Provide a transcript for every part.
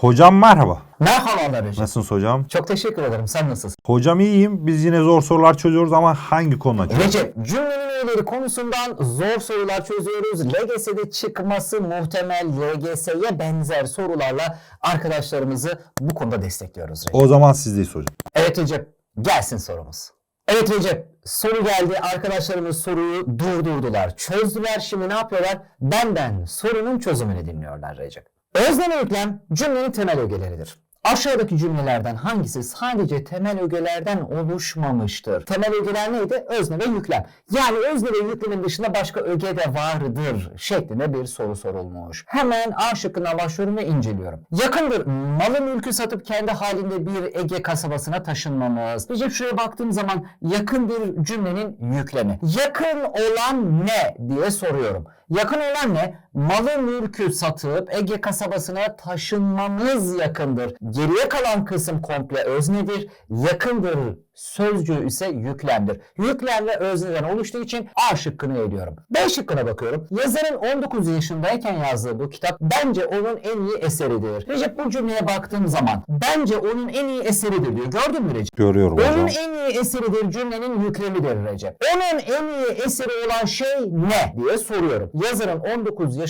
Hocam merhaba. Merhabalar Recep. Nasılsınız hocam? Çok teşekkür ederim. Sen nasılsın? Hocam iyiyim. Biz yine zor sorular çözüyoruz ama hangi konuda çözüyoruz? Recep, cümlenin öğeleri konusundan zor sorular çözüyoruz. LGS'de çıkması muhtemel LGS'ye benzer sorularla arkadaşlarımızı bu konuda destekliyoruz Recep. O zaman sizdeyiz hocam. Evet Recep, gelsin sorumuz. Evet Recep, soru geldi. Arkadaşlarımız soruyu durdurdular, çözdüler. Şimdi ne yapıyorlar? Benden sorunun çözümünü dinliyorlar Recep. Özneme yüklem cümlenin temel ögeleridir. Aşağıdaki cümlelerden hangisi sadece temel ögelerden oluşmamıştır? Temel ögeler neydi? Özne ve yüklem. Yani özne ve yüklemin dışında başka öge de vardır şeklinde bir soru sorulmuş. Hemen A şıkkına başlıyorum ve inceliyorum. Yakındır. Malı mülkü satıp kendi halinde bir Ege kasabasına taşınmamız. Recep şuraya baktığım zaman yakın bir cümlenin yüklemi. Yakın olan ne diye soruyorum. Yakın olan ne? Malı mülkü satıp Ege kasabasına taşınmamız yakındır. Geriye kalan kısım komple öznedir. Yakındır sözcüğü ise yüklemdir. Yüklem ve özneden oluştuğu için A şıkkını eliyorum. B şıkkına bakıyorum. Yazarın 19 yaşındayken yazdığı bu kitap bence onun en iyi eseridir. Recep bu cümleye baktığım zaman bence onun en iyi eseridir diyor. Gördün mü Recep? Görüyorum Onun hocam. en iyi eseridir cümlenin yüklemidir Recep. Onun en iyi eseri olan şey ne diye soruyorum. Yazarın 19 yaşındayken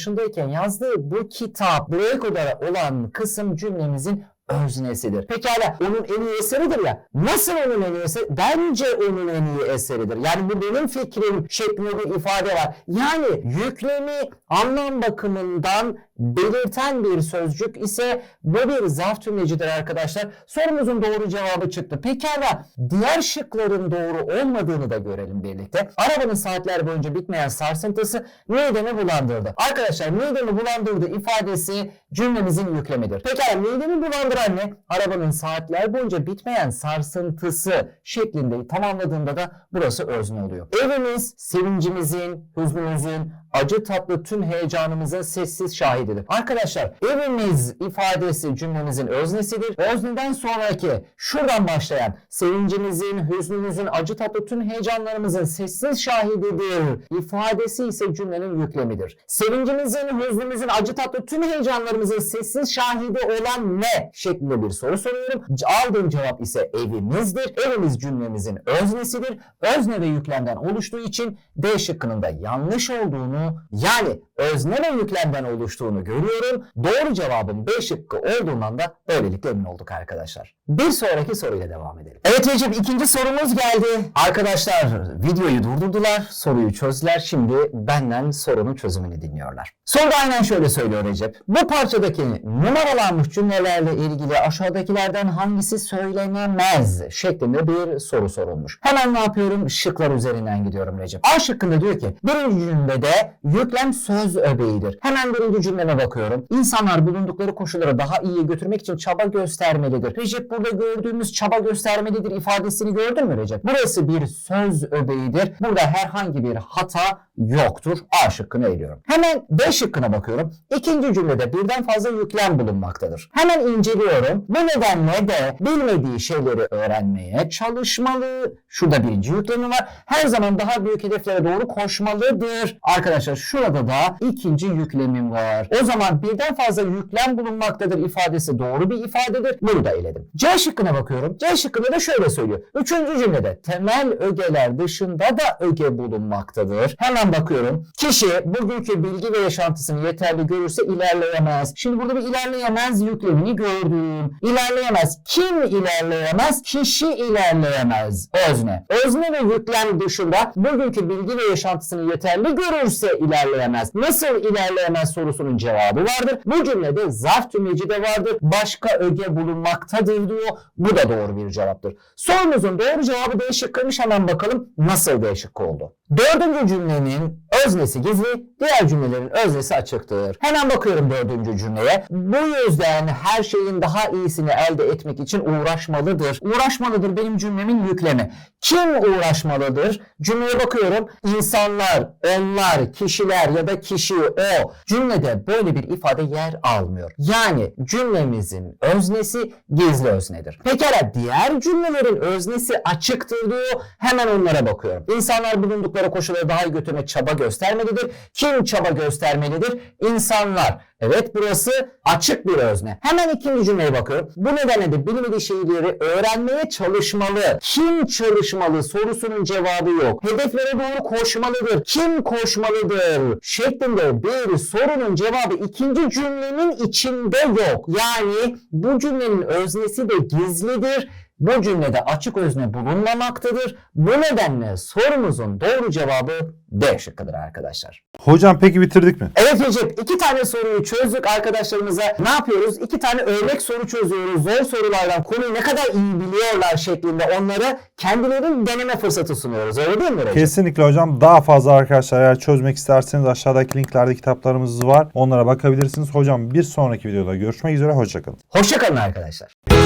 yazdığı bu kitap buraya kadar olan kısım cümlemizin öznesidir. Pekala onun en iyi eseridir ya. Nasıl onun en iyi eseri? Bence onun en iyi eseridir. Yani bu benim fikrim şeklinde bir ifade var. Yani yüklemi anlam bakımından belirten bir sözcük ise bu bir zarf cümlecidir arkadaşlar. Sorumuzun doğru cevabı çıktı. Pekala diğer şıkların doğru olmadığını da görelim birlikte. Arabanın saatler boyunca bitmeyen sarsıntısı midemi bulandırdı. Arkadaşlar midemi bulandırdı ifadesi cümlemizin yüklemidir. Pekala midemi bulandıran ne? Arabanın saatler boyunca bitmeyen sarsıntısı şeklinde tamamladığında da burası özne oluyor. Evimiz sevincimizin, hüznümüzün, acı tatlı tüm heyecanımızın sessiz şahididir. Arkadaşlar evimiz ifadesi cümlemizin öznesidir. Özneden sonraki şuradan başlayan sevincimizin, hüznümüzün, acı tatlı tüm heyecanlarımızın sessiz şahididir ifadesi ise cümlenin yüklemidir. Sevincimizin, hüznümüzün, acı tatlı tüm heyecanlarımızın sessiz şahidi olan ne şeklinde bir soru soruyorum. Aldığım cevap ise evimizdir. Evimiz cümlemizin öznesidir. Özne ve yüklemden oluştuğu için D şıkkının da yanlış olduğunu yani özne ve yüklemden oluştuğunu görüyorum. Doğru cevabın B şıkkı olduğundan da böylelikle emin olduk arkadaşlar. Bir sonraki soruyla devam edelim. Evet Recep ikinci sorumuz geldi. Arkadaşlar videoyu durdurdular, soruyu çözdüler. Şimdi benden sorunun çözümünü dinliyorlar. Soruda aynen şöyle söylüyor Recep. Bu parçadaki numaralanmış cümlelerle ilgili aşağıdakilerden hangisi söylenemez şeklinde bir soru sorulmuş. Hemen ne yapıyorum? Şıklar üzerinden gidiyorum Recep. A şıkkında diyor ki birinci cümlede yüklem söz öbeğidir. Hemen birinci cümleme bakıyorum. İnsanlar bulundukları koşulları daha iyi götürmek için çaba göstermelidir. Recep burada gördüğümüz çaba göstermelidir ifadesini gördün mü Recep? Burası bir söz öbeğidir. Burada herhangi bir hata yoktur. A şıkkını eliyorum. Hemen B şıkkına bakıyorum. İkinci cümlede birden fazla yüklem bulunmaktadır. Hemen inceliyorum. Bu nedenle de bilmediği şeyleri öğrenmeye çalışmalı. Şurada birinci yüklemi var. Her zaman daha büyük hedeflere doğru koşmalıdır. Arkadaşlar şurada da ikinci yüklemim var. O zaman birden fazla yüklem bulunmaktadır ifadesi doğru bir ifadedir. Bunu da eledim. C şıkkına bakıyorum. C şıkkında da şöyle söylüyor. Üçüncü cümlede temel ögeler dışında da öge bulunmaktadır. Hemen bakıyorum. Kişi bugünkü bilgi ve yaşantısını yeterli görürse ilerleyemez. Şimdi burada bir ilerleyemez yüklemini gördüm. İlerleyemez. Kim ilerleyemez? Kişi ilerleyemez. Özne. Özne ve yüklem dışında bugünkü bilgi ve yaşantısını yeterli görürse ilerleyemez. Nasıl ilerleyemez sorusunun cevabı vardır. Bu cümlede zarf cümleci de vardır. Başka öge bulunmaktadır diyor. Bu da doğru bir cevaptır. Sorumuzun doğru cevabı D şıkkıymış. Hemen bakalım nasıl D şıkkı oldu. Dördüncü cümlenin öznesi gizli, diğer cümlelerin öznesi açıktır. Hemen bakıyorum dördüncü cümleye. Bu yüzden her şeyin daha iyisini elde etmek için uğraşmalıdır. Uğraşmalıdır benim cümlemin yüklemi. Kim uğraşmalıdır? Cümleye bakıyorum. İnsanlar, onlar, kişiler ya da kişi, o. Cümlede böyle bir ifade yer almıyor. Yani cümlemizin öznesi gizli öznedir. Pekala diğer cümlelerin öznesi açıktır diyor. Hemen onlara bakıyorum. İnsanlar bulundukları koşulları daha iyi götürmek çaba göster göstermelidir? Kim çaba göstermelidir? İnsanlar. Evet burası açık bir özne. Hemen ikinci cümleye bakıyorum. Bu nedenle de bilmediği şeyleri öğrenmeye çalışmalı. Kim çalışmalı sorusunun cevabı yok. Hedeflere doğru koşmalıdır. Kim koşmalıdır? Şeklinde bir sorunun cevabı ikinci cümlenin içinde yok. Yani bu cümlenin öznesi de gizlidir. Bu cümlede açık özne bulunmamaktadır. Bu nedenle sorumuzun doğru cevabı D şıkkıdır arkadaşlar. Hocam peki bitirdik mi? Evet Recep iki tane soruyu çözdük arkadaşlarımıza. Ne yapıyoruz? İki tane örnek soru çözüyoruz. Zor sorulardan konuyu ne kadar iyi biliyorlar şeklinde onlara kendilerinin deneme fırsatı sunuyoruz. Öyle değil mi Recep? Kesinlikle hocam. Daha fazla arkadaşlar eğer çözmek isterseniz aşağıdaki linklerde kitaplarımız var. Onlara bakabilirsiniz. Hocam bir sonraki videoda görüşmek üzere. Hoşçakalın. Hoşçakalın arkadaşlar.